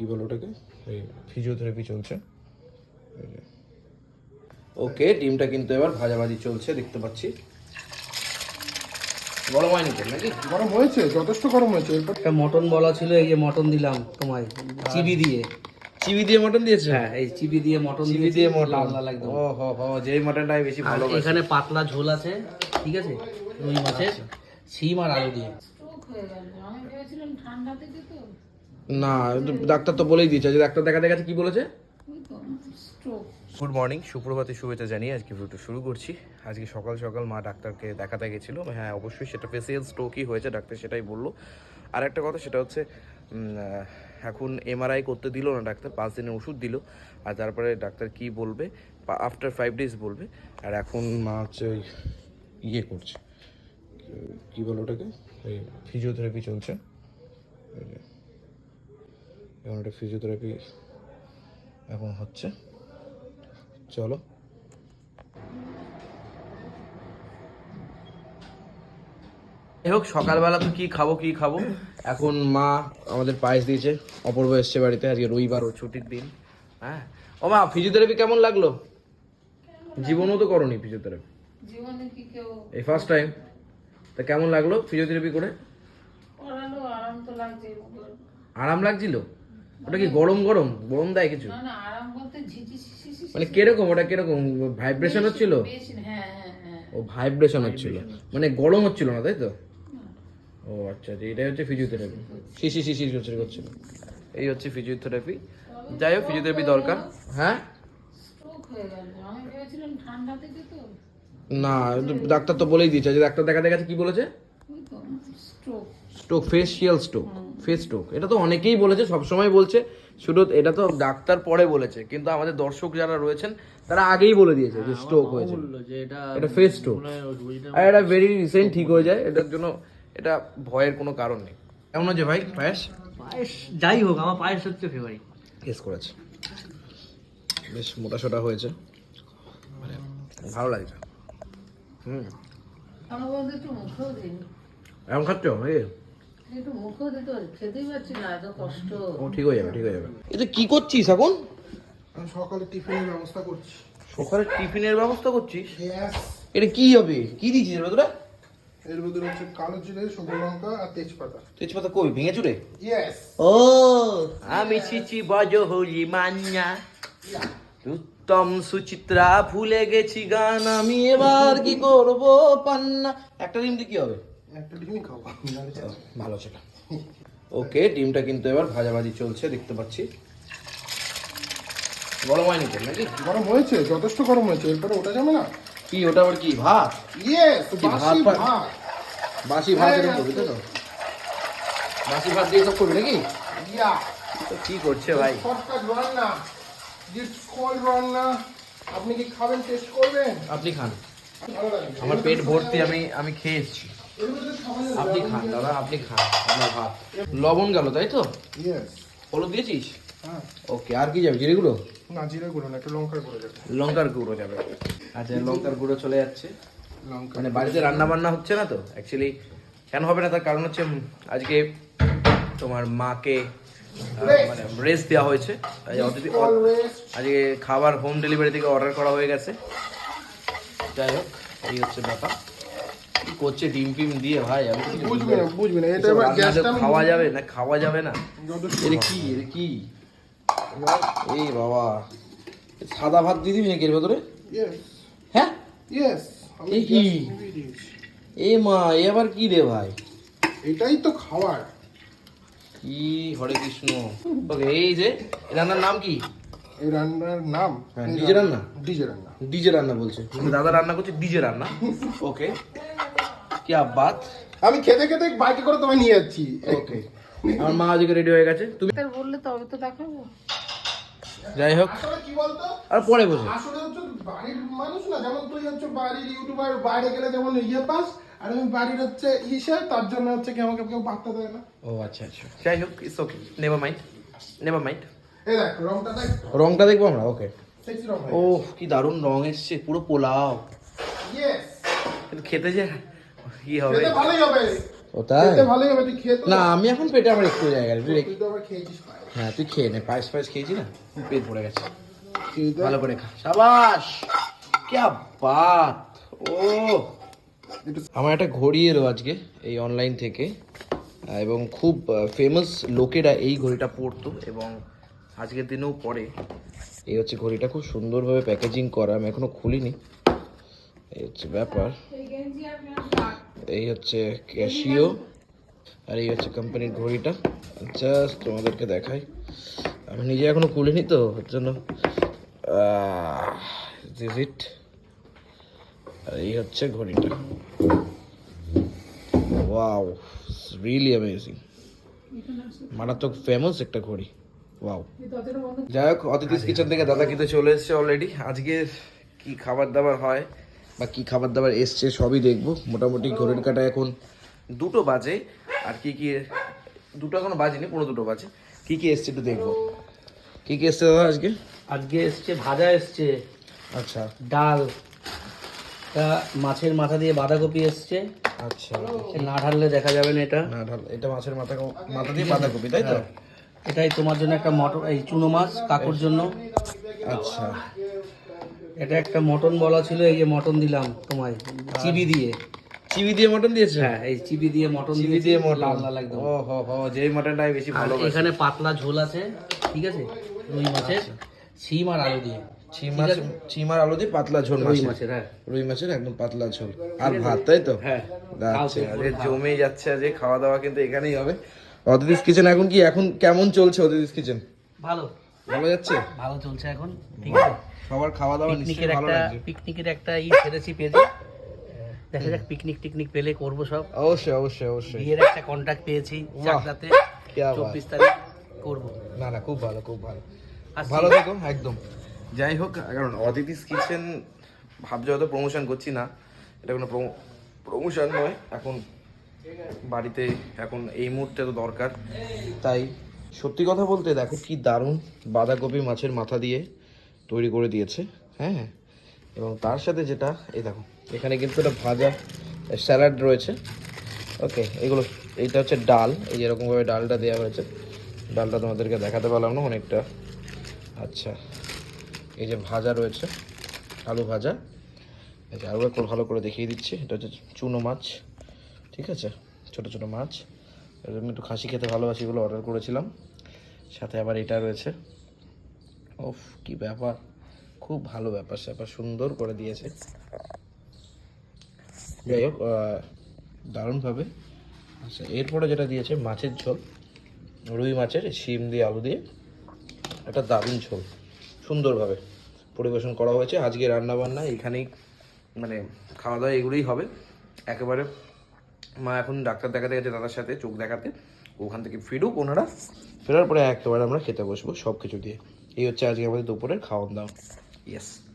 কি বলো ওটাকে? এই ফিজিওথেরাপি চলছে। ওকে ডিমটা কিন্তু এবার ভাজাভাজি চলছে দেখতে পাচ্ছি। গরম হয়নি তো নাকি? গরম হয়েছে যথেষ্ট গরম হয়েছে। এরপর একটা মটন বলা ছিল এই যে মটন দিলাম তোমায় চিবি দিয়ে। চিবি দিয়ে মটন দিয়েছে? হ্যাঁ এই চিবি দিয়ে মটন চিবি দিয়ে মটন। লাল একদম। ও হো হো যেই মটনটাই বেশি ভালো এখানে পাতলা ঝোল আছে ঠিক আছে? রুই মাছের সিম আর আলু দিয়ে। না, ডাক্তার তো বলেই দিয়েছে যে ডাক্তার দেখা দেখাচ্ছে কি বলেছে? গুড মর্নিং সুপ্রভাতে শুভেচ্ছা জানিয়ে আজকে ভিডিওটা শুরু করছি। আজকে সকাল সকাল মা ডাক্তারকে দেখাতে গেছিল। হ্যাঁ অবশ্যই সেটা ফেসিয়াল স্ট্রোকই হয়েছে, ডাক্তার সেটাই বলল। আর একটা কথা, সেটা হচ্ছে এখন এমআরআই করতে দিল না ডাক্তার, পাঁচ দিনের ওষুধ দিল। আর তারপরে ডাক্তার কি বলবে? আফটার ফাইভ ডেজ বলবে। আর এখন মা হচ্ছে ওই ইয়ে করছে। কি বলো ওটাকে? ওই ফিজিওথেরাপি চলছে। এই। এখন একটা ফিজিওথেরাপি এখন হচ্ছে। চলো। যাই হোক সকালবেলা তো কি খাব কি খাব? এখন মা আমাদের পায়েস দিয়েছে। অপূর্ব এসছে বাড়িতে আজকে রবিবার ও ছুটির দিন। হ্যাঁ। ও মা ফিজিওথেরাপি কেমন লাগল? জীবনও তো করনি ফিজিওথেরাপি। জীবনে কি কেউ এই ফার্স্ট টাইম তা কেমন লাগল ফিজিওথেরাপি করে? করালো আরাম তো লাগছে আরাম লাগছিল? ওটা কি গরম গরম? গরম দেয় কিছু? না না আরাম বলতে ঝিঝি শিশি মানে কীরকম? ওটা কীরকম? ভাইব্রেশন হচ্ছিল? হ্যাঁ হ্যাঁ হ্যাঁ ও ভাইব্রেশন হচ্ছিল। মানে গরম হচ্ছিল না তাই তো? ও আচ্ছা আচ্ছা এটাই হচ্ছে ফিজিওথেরাপি শিশি শিশি করছিল করছিল। এই হচ্ছে ফিজিওথেরাপি যাই হোক ফিজিওথেরাপি দরকার। হ্যাঁ? স্ট্রোক হয়ে গেল। আমি ভেবেছিলাম ঠান্ডা থেকে তো। না ডাক্তার তো বলেই দিয়েছে। যে ডাক্তার দেখা দেখাচ্ছে কি বলেছে? Stroke stroke facial stroke stroke এটা তো অনেকেই বলেছে সবসময় বলছে। শুধু এটা তো ডাক্তার পরে বলেছে কিন্তু আমাদের দর্শক যারা রয়েছেন তারা আগেই বলে দিয়েছে যে স্ট্রোক হয়েছে। এটা ফেস স্ট্রোক আর এটা ভেরি রিসেন্ট ঠিক হয়ে যায় এটার জন্য এটা ভয়ের কোনো কারণ নেই। কেমন আছে ভাই পায়েস? পায়েস যাই হোক আমার পায়েস হচ্ছে ফেভারিট কেস করেছে। বেশ মোটা সোটা হয়েছে। মানে ভালো লাগছে। হুম। আমার বলতে একটু মুখেও দিন এখন খাচ্ছ? এই একটু মুখেও দিতে খেতেই পারছি না এত কষ্ট। ও ঠিক হয়ে যাবে ঠিক হয়ে যাবে। এটা কি করছিস এখন? আমি সকালে টিফিনের ব্যবস্থা করছি। সকালে টিফিনের ব্যবস্থা করছিস. এটা কি হবে? কি দিয়েছিস এর ভেতরে? এর ভিতরে হচ্ছে কালো জিরে শুকনো লঙ্কা আর তেজপাতা। তেজপাতা কই ভেঙে চুরে ইয়েস ও আমি চিচি বজ হলি মান্যা। উত্তম সুচিত্রা ভুলে গেছি গান আমি এবার কি করব পান্না। একটা দিয়ে কি হবে? একটা ডিমই খাব। ভালো সেটা ওকে ডিমটা কিন্তু এবার ভাজাভাজি চলছে দেখতে পাচ্ছি। গরম হয়নি তো নাকি? গরম হয়েছে যথেষ্ট গরম হয়েছে এরপরে ওটা যাবে না কি ওটা আবার কি ভাত? ইয়েস ভাত বাসি ভাত? ভাত। বাসি ভাত এরকম করবি তো? বাসি ভাত দিয়ে সব করবি নাকি? ইয়া। তো কি করছে ভাই? শর্টকাট রান্না। ইটস কল রান্না। আপনি কি খাবেন টেস্ট করবেন? আপনি খান। আমার পেট ভর্তি আমি আমি খেয়ে এসেছি। আপনি খান দাদা আপনি খান আপনার ভাত। লবণ গেল তাই তো? হলুদ দিয়েছিস? হ্যাঁ। ওকে আর কি যাবে জিরে গুঁড়ো? না জিরে গুঁড়ো না একটু লঙ্কার গুঁড়ো যাবে। লঙ্কার গুঁড়ো যাবে। আচ্ছা লঙ্কার গুঁড়ো চলে যাচ্ছে। লঙ্কা মানে বাড়িতে রান্না বান্না হচ্ছে না তো? অ্যাকচুয়ালি কেন হবে না? তার কারণ হচ্ছে আজকে তোমার মাকে মানে রেস্ট দেওয়া হয়েছে। আজকে খাবার হোম ডেলিভারি থেকে অর্ডার করা হয়ে গেছে। যাই হোক এই হচ্ছে ব্যাপার। করছে ডিম ফিম দিয়ে ভাই আমি বুঝবে না বুঝবে না এটা এবার গ্যাসটা খাওয়া যাবে না খাওয়া যাবে না। এর কি এর কি? এই বাবা সাদা ভাত দিয়ে দিবি নাকি এর ভেতরে? হ্যাঁ? ইয়েস এই কি? এ মা এ আবার কি রে ভাই? এটাই তো খাওয়ার কি হরে কৃষ্ণ। এই যে রান্নার নাম কি? এই রান্নার নাম? হ্যাঁ, ডিজে রান্না? ডিজে রান্না। ডিজে রান্না বলছে। দাদা রান্না করছে ডিজে রান্না। ওকে। কি বাত আমি খেতে খেতে বাইকে করে তোমায় নিয়ে যাচ্ছি। ওকে। আমার মা আজকে রেডি হয়ে গেছে। তুমি ডাক্তার বললে তবে তো দেখাবো। যাই হোক। কি বলতো? আর পরে বসে। আসলে হচ্ছে বাড়ির মানুষ না যেমন তুই হচ্ছে বাড়ির ইউটিউবার বাইরে গেলে যেমন ইয়ে পাস আর আমি বাড়ির হচ্ছে ইসে তার জন্য হচ্ছে কি আমাকে কেউ পাত্তা দেয় না। ও আচ্ছা আচ্ছা। যাই হোক it's okay never mind never mind এই দেখ রংটা দেখ। রংটা দেখব আমরা ওকে সেক্সি রং ও কি দারুণ রং এসছে পুরো পোলাও। ইয়েস কিন্তু খেতে যে কি হবে? ভালোই হবে। ও তাই? ভালোই হবে তুই খেয়ে না আমি এখন পেটে আমার একটু জায়গা তুই তো আবার খেয়েছিস হ্যাঁ তুই খেয়ে নে পায়েস পায়েস খেয়েছি না? পেট ভরে গেছে। ভালো করে খা। সাবাস! ক্যা বাত? ও! আমার একটা ঘড়ি এলো আজকে এই অনলাইন থেকে। এবং খুব ফেমাস লোকেরা এই ঘড়িটা পরতো এবং আজকের দিনেও পরে। এই হচ্ছে ঘড়িটা খুব সুন্দরভাবে প্যাকেজিং করা আমি এখনও খুলিনি। এই হচ্ছে ব্যাপার। এই হচ্ছে ক্যাশিও আর এই হচ্ছে কোম্পানির ঘড়িটা। জাস্ট তোমাদেরকে দেখাই। আমি নিজে এখনও খুলিনি তো, ওর জন্য আর এই হচ্ছে ঘড়িটা। ওয়াও রিয়েলি অ্যামেজিং মারাত্মক ফেমাস একটা ঘড়ি। ওয়াও যাই হোক অতিথিস কিচেন থেকে দাদা কিন্তু চলে এসছে অলরেডি আজকে কি খাবার দাবার হয়? বা কি খাবার দাবার এসছে সবই দেখব। মোটামুটি ঘড়ির কাটা এখন দুটো বাজে। আর কি কি দুটো এখনও বাজেনি পনেরো দুটো বাজে। কি কি এসছে একটু দেখব। কি কি এসছে দাদা আজকে? আজকে এসছে ভাজা এসছে। আচ্ছা। ডাল। তা মাছের মাথা দিয়ে বাঁধাকপি এসছে। আচ্ছা। না ঢাললে দেখা যাবে না এটা। না ঢাল এটা মাছের মাথা মাথা দিয়ে বাঁধাকপি তাই তো? এটাই তোমার জন্য একটা মটর এই চুনো মাছ কাকুর জন্য। আচ্ছা। এটা একটা মটন বলা ছিল এই যে মটন দিলাম তোমায় চিবি দিয়ে। চিবি দিয়ে মটন দিয়েছে? হ্যাঁ এই চিবি দিয়ে মটন চিবি দিয়ে মটন। লাল লাল একদম। ও হো হো যেই মটনটাই বেশি ভালো এখানে পাতলা ঝোল আছে ঠিক আছে? রুই মাছের সিম আর আলু দিয়ে চিম মাছ চিম আর আলু দিয়ে পাতলা ঝোল রুই মাছের। হ্যাঁ। রুই মাছের একদম পাতলা ঝোল। আর ভাত তাই তো? হ্যাঁ। আচ্ছা আরে জমে যাচ্ছে আজকে খাওয়া দাওয়া কিন্তু এখানেই হবে। অদিতিস কিচেন এখন কি এখন কেমন চলছে অদিতিস কিচেন? ভালো। ভালো যাচ্ছে? ভালো চলছে এখন ঠিক আছে? সবার খাওয়া দাওয়া পিকনিকের একটা পিকনিকের একটা ই ছেড়েছি পেজে দেখা যাক পিকনিক টিকনিক পেলে করব সব। অবশ্যই অবশ্যই অবশ্যই। বিয়ের একটা কন্ট্যাক্ট পেয়েছি চাকদাতে চব্বিশ তারিখ করব। না না খুব ভালো খুব ভালো। ভালো থেকো একদম। যাই হোক কারণ অদিতিস কিচেন ভাবছে হয়তো প্রমোশন করছি না। এটা কোনো প্রমোশন নয় এখন বাড়িতে এখন এই মুহূর্তে তো দরকার। তাই সত্যি কথা বলতে দেখো কি দারুণ বাঁধাকপি মাছের মাথা দিয়ে তৈরি করে দিয়েছে হ্যাঁ? এবং তার সাথে যেটা, এই দেখো, এখানে কিন্তু একটা ভাজা স্যালাড রয়েছে। ওকে, এগুলো, এইটা হচ্ছে ডাল, এই যে এরকমভাবে ডালটা দেওয়া হয়েছে। ডালটা তোমাদেরকে দেখাতে পারলাম না অনেকটা। আচ্ছা এই যে ভাজা রয়েছে, আলু ভাজা। এই যে আরও ভালো করে দেখিয়ে দিচ্ছি, এটা হচ্ছে চুনো মাছ, ঠিক আছে? ছোটো ছোটো মাছ। এর জন্য একটু খাসি খেতে ভালোবাসি বলে অর্ডার করেছিলাম। সাথে আবার এটা রয়েছে। ওফ কি ব্যাপার। খুব ভালো ব্যাপার, স্যাপার সুন্দর করে দিয়েছে। যাই হোক দারুণভাবে। আচ্ছা এরপরে যেটা দিয়েছে, মাছের ঝোল। রুই মাছের, শিম দিয়ে আলু দিয়ে। একটা দারুণ ঝোল। সুন্দরভাবে পরিবেশন করা হয়েছে। আজকে রান্না বান্না এখানেই মানে খাওয়া দাওয়া এগুলোই হবে। একেবারে মা এখন ডাক্তার দেখাতে গেছে দাদার সাথে, চোখ দেখাতে। ওখান থেকে ফিরুক, ওনারা ফেরার পরে একেবারে আমরা খেতে বসবো সব কিছু দিয়ে। এই হচ্ছে আজকে আমাদের দুপুরের খাওয়ান দাওয়া। ইয়েস